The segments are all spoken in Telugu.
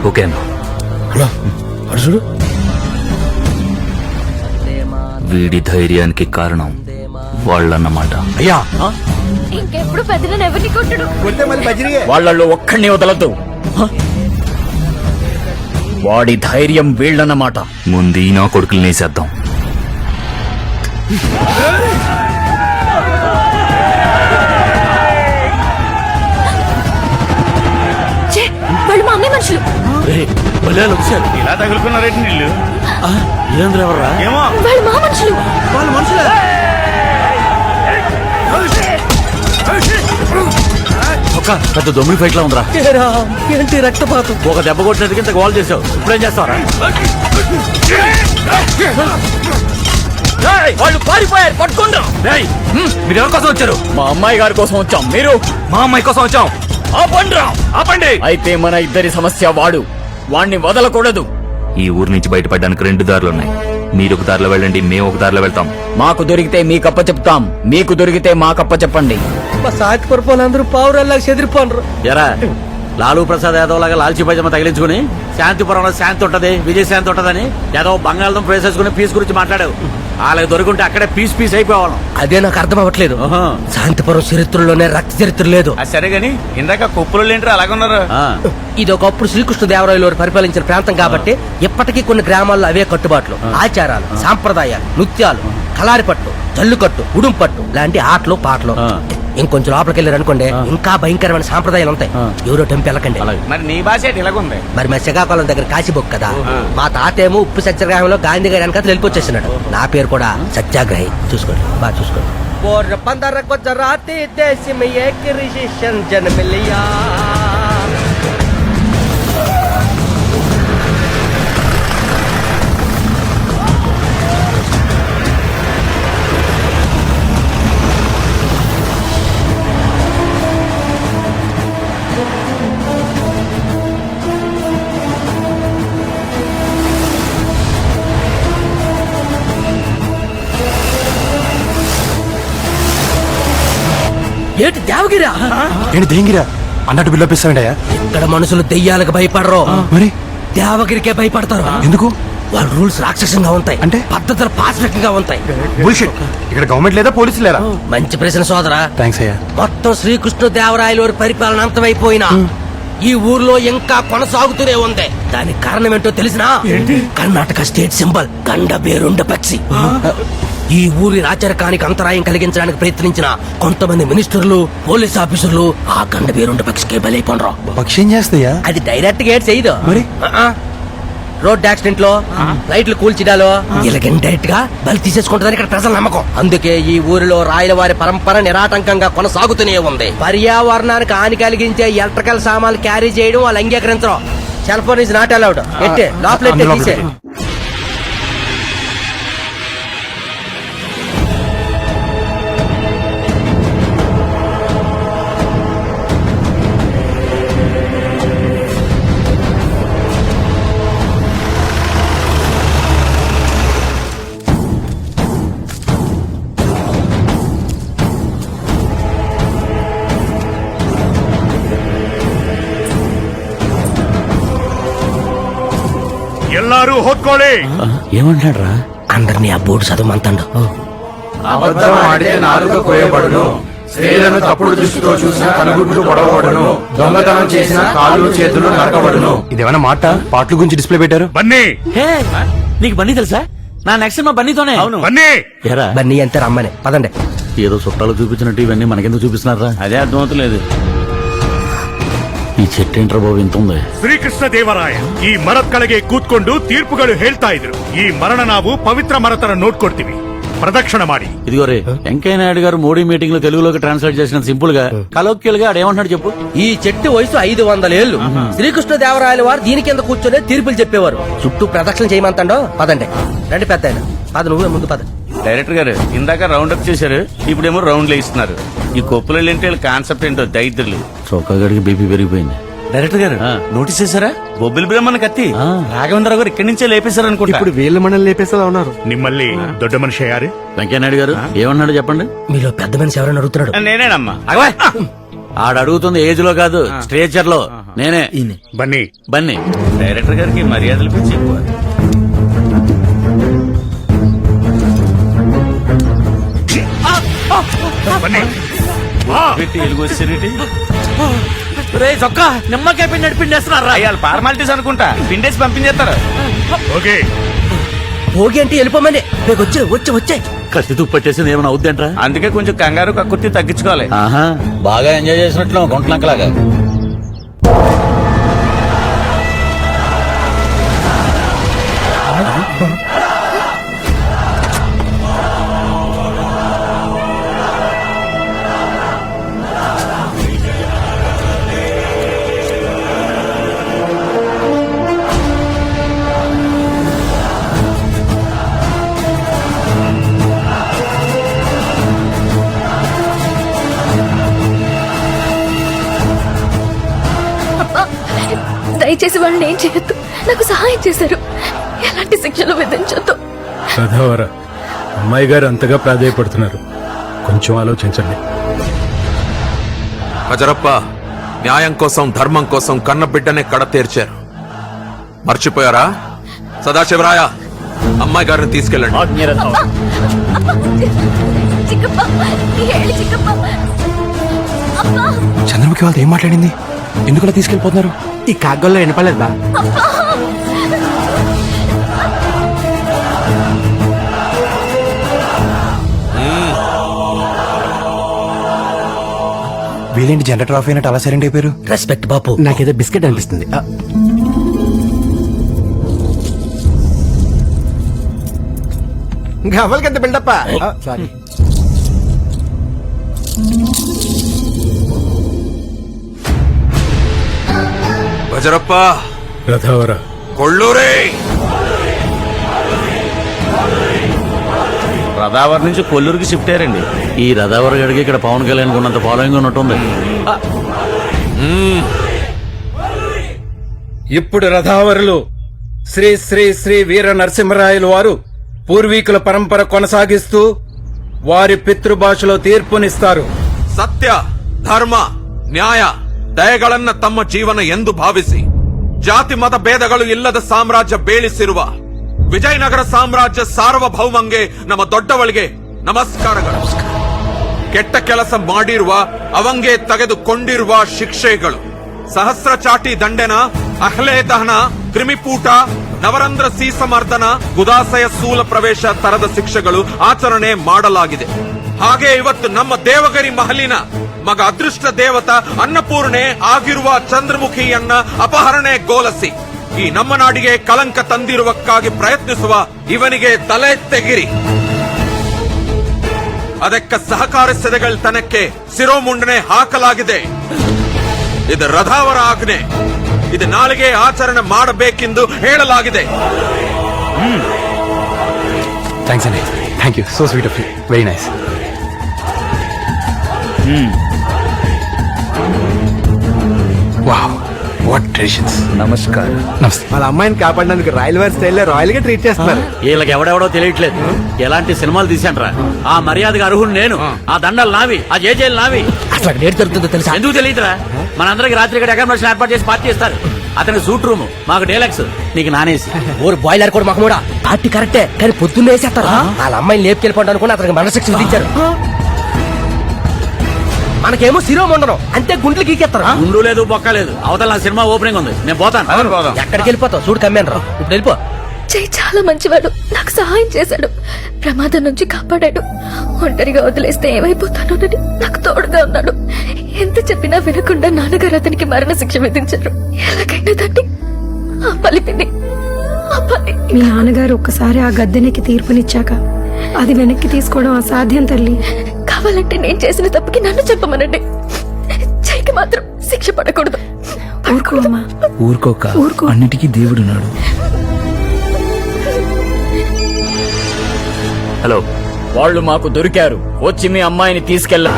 హలో అడు చూడు. వీడి ధైర్యానికి కారణం వాళ్ళన్నమాట. అయ్యా. ఇంకెప్పుడు పెద్దలను ఎవరిని కొట్టడు? వాళ్ళల్లో ఒక్కడిని వదలద్దు. హ? వాడి ధైర్యం వీళ్ళన్నమాట. ముందు ఈ నా కొడుకులు నేసేద్దాం వాళ్ళు మా అన్నయ్య మనుషులు. ఇలా తగులుకున్నారేంటి నీళ్ళు. ఏమో. వాళ్ళు మా మనుషులు. ఒక పెద్ద దొమ్మిడి ఫైట్లో ఉందిరా ఏంటి రక్తపాతం? ఒక దెబ్బ కొట్టినట్టుగా ఇంత గోల్ చేసావు ఇప్పుడేం చేస్తావరా? వాళ్ళు పారిపోయారు పట్టుకుంటాం. మీరు ఎవరి కోసం వచ్చారు? మా అమ్మాయి గారి కోసం వచ్చాం మీరు? మా అమ్మాయి కోసం వచ్చాం. ఆపండి ఆపండి. అయితే మన ఇద్దరి సమస్య వాడు. వాణ్ణి వదలకూడదు. ఈ ఊరు నుంచి బయటపడడానికి రెండు దారులు ఉన్నాయి మీరు ఒక దారిలో వెళ్ళండి మేము ఒక దారిలో వెళ్తాం. మాకు దొరికితే మీకప్ప చెప్తాం మీకు దొరికితే మాకప్ప చెప్పండి మా సాకి పరుపులందరూ పావురాల్లాగా చెదిరిపోనరు. ఎరా లాలూ ప్రసాద్ యాదవ్ లాగా లాల్చీ పైజమా తగిలించుకుని శాంతిపురంలో శాంతి ఉంటది విజయ శాంతి ఉంటదని యాదవ్ బంగాళం వేసేసుకుని పీస్ గురించి మాట్లాడావు వాళ్ళకి దొరికింటే అక్కడే పీస్ పీస్ అయిపోవాలి అదే నాకు అర్థం అవ్వట్లేదు. శాంతిపురం చరిత్రలోనే రక్త చరిత్ర లేదు. సరే గాని ఇందాక కుప్పలు ఏంటి అలాగున్నారు? ఇది ఒకప్పుడు శ్రీకృష్ణ దేవరాయలు వారు పరిపాలించిన ప్రాంతం కాబట్టి ఇప్పటికీ కొన్ని గ్రామాల్లో అవే కట్టుబాట్లు. ఆచారాలు సాంప్రదాయాలు నృత్యాలు కలారిపట్టు జల్లుకట్టు ఉడుంపట్టు లాంటి ఆటలు పాటలు. ఇంకొంచెం లోపలికి వెళ్ళారు అనుకోండి ఇంకా భయంకరమైన సాంప్రదాయాలు ఉంటాయి. ఎవరో టెంపు వెళ్ళకండి మరి నీ భాష ఇలాగుంది మరి మా శ్రీకాకుళం దగ్గర కాశీబొక్ కదా. మా తాతేమో ఉప్పు సత్యాగ్రహంలో గాంధీ గారి వెనకాల వెళ్ళిపోచ్చేసినాడు. నా పేరు కూడా సత్యాగ్రహి. చూసుకోండి. బాగా చూసుకోండి. జరాతి దేశం ఏ జన్ మిలియా ఏంటి దేవగిరా? ఏంటి దేంగిరా? అన్నట్టు ఇక్కడ మనుషులు దెయ్యాలకు భయపడరు. మరి? దేవగిరికే భయపడతారు. ఎందుకు? వాళ్ళ రూల్స్ రాక్షసంగా ఉంటాయి. అంటే? పద్ధతులు పాశవికంగా ఉంటాయి. బుల్షిట్ ఇక్కడ గవర్నమెంట్ లేదా పోలీసులు లేరా? మంచి ప్రశ్న సోదరా. థ్యాంక్స్ అయ్యా. మొత్తం శ్రీకృష్ణ దేవరాయల వారి పరిపాలన అంతమైపోయినా ఈ ఊర్లో ఇంకా కొనసాగుతూనే ఉంది. దానికి కారణం ఏంటో తెలిసినా? కర్ణాటక స్టేట్ సింబల్ గండ బేరుండ పక్షి. ఈ ఊరి రాచరికానికి అంతరాయం కలిగించడానికి ప్రయత్నించిన కొంతమంది మినిస్టర్లు పోలీస్ ఆఫీసర్లు ఆ గండ బేరుండ పక్షికే బలైపోనరు. పక్షి ఏం చేస్తాయా? అది డైరెక్ట్గా ఏడ్ చేయదు మరి? రోడ్ యాక్సిడెంట్లో లైట్లు కూల్చిడాలో వీళ్ళకి డైరెక్ట్గా బలి తీసేసుకుంటుందని ఇక్కడ ప్రజల నమ్మకం. అందుకే ఈ ఊరిలో రాయల వారి పరంపర నిరాటంకంగా కొనసాగుతూనే ఉంది. పర్యావరణానికి హాని కలిగించే ఎలక్ట్రికల్ సామాన్లు క్యారీ చేయడం వాళ్ళు అంగీకరించరు. Cell phone is not allowed ఎట్టే? లోపల ఎట్టే అందులో తీసే ఎల్లారు హోట్కోళే ఏమంటాడు రా అందరినీ ఆ బోర్డు చదవమంతాడు. అబద్ధం ఆడితే నాలుక కోయబడును స్త్రీలను తప్పుడు దృష్టితో చూసిన కనుగుడ్లు పొడవబడును. దొంగతనం చేసిన కాళ్ళు చేతులు నరకబడును. ఇదేమైనా మాట? పాటల గురించి డిస్ప్లే పెట్టారు? బన్నీ. హే నీకు బన్నీ తెలుసా? నా నెక్స్ట్ మా బన్నీతోనే. అవును. బన్నీ. ఎరా? బన్నీ అంతే రమ్మని. పదండి. ఏదో చుట్టాలు చూపించినట్టు ఇవన్నీ మనకెందుకు చూపిస్తున్నారా? అదే అర్థమవుతలేదు. ఈ చెట్టు ఏంట్రా బాబు ఇంత ఉంది ಶ್ರೀಕೃಷ್ಣ ದೇವರಾಯ ಈ ಮರದ ಕೆಳಗೆ ಕೂತ್ಕೊಂಡು ತೀರ್ಪುಗಳು ಹೇಳ್ತಾ ಇದ್ರು ಈ ಮರಣ ನಾವು ಪವಿತ್ರ ಮರತರ ನೋಡ್ಕೊಡ್ತೀವಿ ಪ್ರದಕ್ಷಿಣ ಮಾಡಿ ఇదిగో రే వెంకయ్య నాయుడు గారు మోడీ మీటింగ్ లో తెలుగులోకి ట్రాన్స్లేట్ చేసిన సింపుల్ గా కలోక్యల్ గా ఆడేమంటున్నాడు చెప్పు ఈ చెట్టు వయసు ఐదు వందల ఏళ్లు శ్రీకృష్ణ దేవరాయల వారు దీని కింద కూర్చొని తీర్పులు చెప్పేవారు చుట్టూ ప్రదక్షిణ చేయమంతాడో పదండి రండి పెద్ద ఆయన. పద నువ్వే ముందు పద డైరెక్టర్ గారు ఇందాక రౌండ్ అప్ చేశారు ఇప్పుడేమో రౌండ్ ఇస్తున్నారు ఈ కొప్పులు ఏంటి కాన్సెప్ట్ ఏంటో దైత్రులు చౌకా గడికి బీపీ పెరిగిపోయింది. డైరెక్టర్ గారు ఆ. నోటీస్ చేశారా బొబ్బిలి బ్రహ్మణ కత్తి. ఆ. రాఘవేంద్ర గారు ఇక్కడి నుంచే లేపేశారు అనుకుంటా ఇప్పుడు వీళ్ళ మనల్ని లేపేస్తా ఉన్నారు. నిమ్మల్ని దొడ్డ మనిషి అయ్యారు. వెంకయ్య నాయుడు గారు ఏమన్నాడు చెప్పండి? మీలో పెద్ద మనిషి ఎవరైనా అడుగుతున్నాడు? నేనేనమ్మా. ఆడ అడుగుతుంది ఏజ్లో కాదు స్ట్రేచర్లో నేనే. బన్నీ. బన్నీ. డైరెక్టర్ గారికి మర్యాదలు పిచ్చి రే చొక్కా నిమ్మకాయ పిండి నడిపిండేస్తున్నారా అయ్యాలి ఫార్మాలిటీస్ అనుకుంటా. పిండేసి పంపించేస్తారు. ఓకే. భోగి అంటే వెళ్ళిపోమని రేపు వచ్చే వచ్చే వచ్చే. కత్తి తుప్పట్టేసింది ఏమైనా అవుద్దంట్రా? అందుకే కొంచెం కంగారు కక్కుర్తి తగ్గించుకోవాలి. ఆహా బాగా ఎంజాయ్ చేసినట్లు గుంటలంకలాగా. వాళ్ళని ఏం చేయొద్దు. నాకు సహాయం చేశారు. ఎలాంటి శిక్షలు విధించొద్దు. సదావర అమ్మాయి గారు అంతగా ప్రాధాయపడుతున్నారు. కొంచెం ఆలోచించండి. హజరప్ప న్యాయం కోసం ధర్మం కోసం కన్న బిడ్డనే కడ తీర్చారు. మర్చిపోయారా? సదాశివరాయ అమ్మాయి గారిని తీసుకెళ్ళండి. చంద్రముఖి వాళ్ళతో ఏం మాట్లాడింది? ఎందుకలా తీసుకెళ్ళిపోతున్నారు? ఈ కాగ్గల్లో వినపలేదు బా. వీళ్ళేంటి జనరేటర్ ఆఫ్ అయినట్టు అలా సైలెంట్ అయిపోయారు? రెస్పెక్ట్ బాపు. నాకేదో బిస్కెట్ అనిపిస్తుంది. ఆ, గవ్వలకి ఎంత బిల్డప్ప? సారీ. హజరప్ప రథావర కొళ్ళూరే రదావర్ నుంచి కొల్లూరుకి షిఫ్ట్ అయ్యారండి ఈ రథావర గడికి ఇక్కడ పవన్ కళ్యాణ్ ఉన్నంత ఫాలోయింగ్ ఉన్నట్టుంది ఇప్పుడు రథావరులు శ్రీ శ్రీ శ్రీ వీర నరసింహరాయలు వారు పూర్వీకుల పరంపర కొనసాగిస్తూ వారి పితృభాషలో తీర్పునిస్తారు ಸತ್ಯ ಧರ್ಮ ನ್ಯಾಯ ದಯಗಳನ್ನ ತಮ್ಮ ಜೀವನ ಎಂದು ಭಾವಿಸಿ. ಜಾತಿ ಮತ ಭೇದಗಳು ಇಲ್ಲದ ಸಾಮ್ರಾಜ್ಯ ಬೇಳಿಸಿರುವ ವಿಜಯನಗರ ಸಾಮ್ರಾಜ್ಯ ಸಾರ್ವಭೌಮಂಗೆ ನಮ್ಮ ದೊಡ್ಡವಳಿಗೆ ನಮಸ್ಕಾರಗಳು. ಕೆಟ್ಟ ಕೆಲಸ ಮಾಡಿರುವ, ಅವಂಗೆ ತೆಗೆದುಕೊಂಡಿರುವ ಶಿಕ್ಷೆಗಳು. ಸಹಸ್ರ ಚಾಟಿ ದಂಡೆನ ಅಹ್ಲೆ ದಹನ ಕ್ರಿಮಿಪೂಟ ನವರಂಧ್ರ ಸೀಸಮರ್ದನ, ಗುದಾಸಯ ಸೂಲ ಪ್ರವೇಶ ತರದ ಶಿಕ್ಷೆಗಳು ಆಚರಣೆ ಮಾಡಲಾಗಿದೆ. ಹಾಗೆ ಇವತ್ತು ನಮ್ಮ ದೇವಗರಿ ಮಹಲಿನ ಮಗ ಅದೃಷ್ಟ ದೇವತ ಅನ್ನಪೂರ್ಣೆ ಆಗಿರುವ ಚಂದ್ರಮುಖಿಯನ್ನ ಅಪಹರಣೆ ಗೋಲಸಿ. ಈ ನಮ್ಮ ನಾಡಿಗೆ ಕಲಂಕ ತಂದಿರುವಕ್ಕಾಗಿ ಪ್ರಯತ್ನಿಸುವ ಇವನಿಗೆ ತಲೆ ತೆಗಿರಿ. ಅದಕ್ಕೆ ಸಹಕಾರ ಸದೆಗಳ ತನಕ್ಕೆ ಸಿರೋಮುಂಡನೆ ಹಾಕಲಾಗಿದೆ. ಇದು ರಥಾವರ ಆಜ್ಞೆ. ಇದು ನಾಳೆಗೆ ಆಚರಣೆ ಮಾಡಬೇಕೆಂದು ಹೇಳಲಾಗಿದೆ. Thanks thank you so sweet of you very nice hmm. Traditions నమస్కారం. నమస్తే. వాళ్ళ అమ్మాయిని కాపాడడానికి రాయల్ వారి స్టైల్లో రాయల్గా ట్రీట్ చేస్తున్నారు వీళ్ళకి ఎవడెవడో తెలియట్లేదు. ఎలాంటి సినిమాలు తీశాంట్రా ఆ మర్యాదగా అర్హుడు నేను. ఆ. దండలు నావి ఆ జేజేలు నావి. అసలు అక్కడ ఏడు జరుగుతుందో తెలుసా? ఎందుకు తెలియదురా? మనందరికి రాత్రి ఇక్కడ అకామిడేషన్ ఏర్పాటు చేసి పార్టీ ఇస్తారు అతనికి సూట్ రూమ్ మాకు డేలక్స్ నీకు నానేసి. ఊరు బాయిలర్ కూడా మాకు కూడా పార్టీ కరెక్టే కానీ పొద్దున్నే వేసేస్తారు? వాళ్ళ అమ్మాయిని లేపుకెళ్ళిపోండి అనుకుని అతనికి మరణశిక్ష విధించారు. మనకేమో శిరోమండనం అంతే గుండ్లు గీకేస్తారు. ఉండు లేదు బొక్క లేదు. అవతల నా సినిమా ఓపెనింగ్ ఉంది. నేను పోతాను. ఎక్కడికి వెళ్ళిపోతావు? చూడు కమ్మాను రా. ఇప్పుడు వెళ్ళిపో. జై చాలా మంచివాడు. నాకు సహాయం చేశాడు. ప్రమాదం నుంచి కాపాడాడు. ఒంటరిగా వదిలేస్తే ఏమైపోతానోనని నాకు తోడుగా ఉన్నాడు. ఎంత చెప్పినా వినకుండా నాన్నగారు అతనికి మరణ శిక్ష విధించారు. ఎలాగైనా దాన్ని ఆ పలిపిని మీ నాన్నగారు ఒక్కసారి ఆ గద్దెనికి తీర్పునిచ్చాక అది వెనక్కి తీసుకోవడం అసాధ్యం తల్లి. కావాలంటే నేను చేసిన తప్పుకి నన్ను చెప్పమనండి. జైకి మాత్రం శిక్ష పడకూడదు. ఊరుకో అమ్మా. ఊరుకోక ఊరుకో. అన్నిటికీ దేవుడున్నాడు హలో వాళ్ళు మాకు దొరికారు. వచ్చి మీ అమ్మాయిని తీసుకెళ్ళ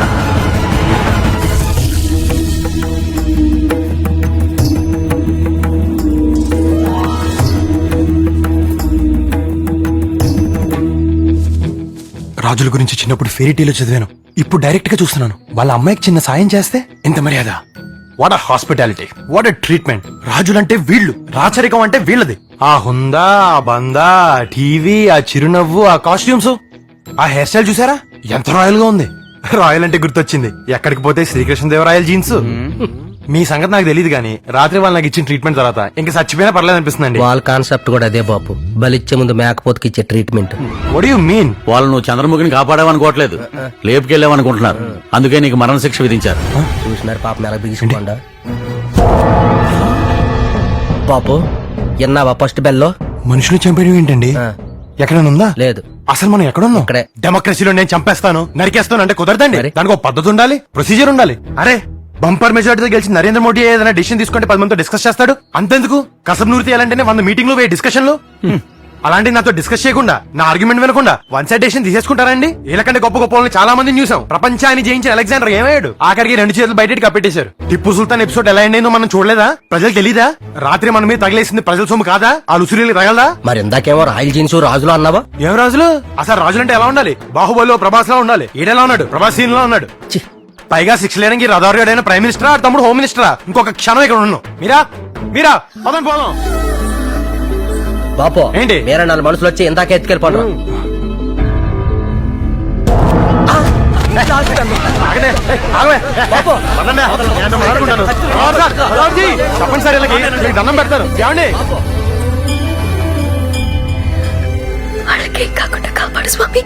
రాజుల గురించి చిన్నప్పుడు ఫెరిటీలో చదివాను. ఇప్పుడు డైరెక్ట్గా చూస్తున్నాను. వాళ్ళ అమ్మాయికి చిన్న సాయం చేస్తే ఎంత మర్యాద? వాట్ హాస్పిటాలిటీ వాట్ ట్రీట్మెంట్ రాజులంటే వీళ్ళు. రాచరికం అంటే వీళ్ళది. ఆ హుందా ఆ బందా ఆ టీవీ ఆ చిరునవ్వు ఆ కాస్ట్యూమ్స్ ఆ హెయిర్ స్టైల్ చూసారా? ఎంత రాయల్గా ఉంది. రాయల్ అంటే గుర్తొచ్చింది. ఎక్కడికి పోతే శ్రీకృష్ణదేవరాయల జీన్స్ మీ సంగతి నాకు తెలియదు కానీ రాత్రి వాళ్ళు నాకు ఇచ్చిన ట్రీట్మెంట్ తర్వాత ఇంకా చచ్చిపోయినా పర్లేదు అనిపిస్తుందండి. వాళ్ళ కాన్సెప్ట్ కూడా అదే బాపు బలిచ్చే ముందు మేకపోతుకి ఇచ్చే ట్రీట్మెంట్ వడ్ యు మీన్ వాళ్ళు నువ్వు చంద్రముఖిని కాపాడావనుకోవట్లేదు. లేపుకెళ్ళావనుకుంటున్నారు. అందుకే నీకు మరణ శిక్ష విధించారు చూసినారు పాపం ఎలా బిగించుకోండా పాపు ఎన్నావా ఫస్ట్ బెల్లో మనుషులు చంపేయడం ఏంటండి. ఎక్కడైనా ఉందా లేదు. అసలు మనం ఎక్కడున్నాం? ఇక్కడే. డెమోక్రసీలో నేను చంపేస్తాను నరికేస్తాను అంటే కుదరదండి? దానికి ఒక పద్ధతి ఉండాలి ప్రొసీజర్ ఉండాలి. అరే బంపర్ మెజార్టీతో గెలిచి నరేంద్ర మోడీ ఏదైనా డిసిషన్ తీసుకుంటే పది మందితో డిస్కస్ చేస్తాడు? అంతెందుకు? కసబ్ నూరి తీయాలంటేనే వంద మీటింగ్లు పోయి డిస్కషన్లు అలాంటి నాతో డిస్కస్ చేయకుండా నా ఆర్గ్యుమెంట్ వినకుండా వన్ సైడ్ డెసిషన్ తీసేసుకుంటారండి? వీళ్ళకంటే గొప్ప గొప్ప వాళ్ళని చాలా మందిని చూసాం. ప్రపంచాన్ని జయించిన అలెగ్జాండర్ ఏమయ్యాడు? ఆఖరికి రెండు చేతులు బయటకి కప్పెట్టేశారు. టిప్పు సుల్తాన్ ఎపిసోడ్ ఎలా అయిందో మనం చూడలేదా? ప్రజలు తెలీదా? రాత్రి మన మీద తగిలేసింది ప్రజల సొమ్ము కాదా? ఆ లుసురీలు తగలదా? మరి ఇందాకేమో రాయల్ జీన్స్ రాజులు అన్నావా? ఏం రాజులు? అసలు రాజులు అంటే ఎలా ఉండాలి? బాహుబలిలో ప్రభాస్ లా ఉండాలి. ఈడెలా ఉన్నాడు? ప్రభాస్ సీన్లో ఉన్నాడు. పైగా సిక్స్ లేనికి రథారుడైన ప్రైమ్ మినిస్టరా తమ్ముడు హోమ్ మినిస్టరా? ఇంకొక క్షణం ఇక్కడ ఉన్నాను మీరా? మీరా? పదం పోదాం. బాపు ఏంటి? వేరే నాలుగు మనుషులు వచ్చి ఇందాక రావుజీ. చెప్పండి సార్ వీళ్ళకి మీకు దండం పెడతారు. ఏమండి? వాళ్ళకి కాకుండా కాపాడు స్వామి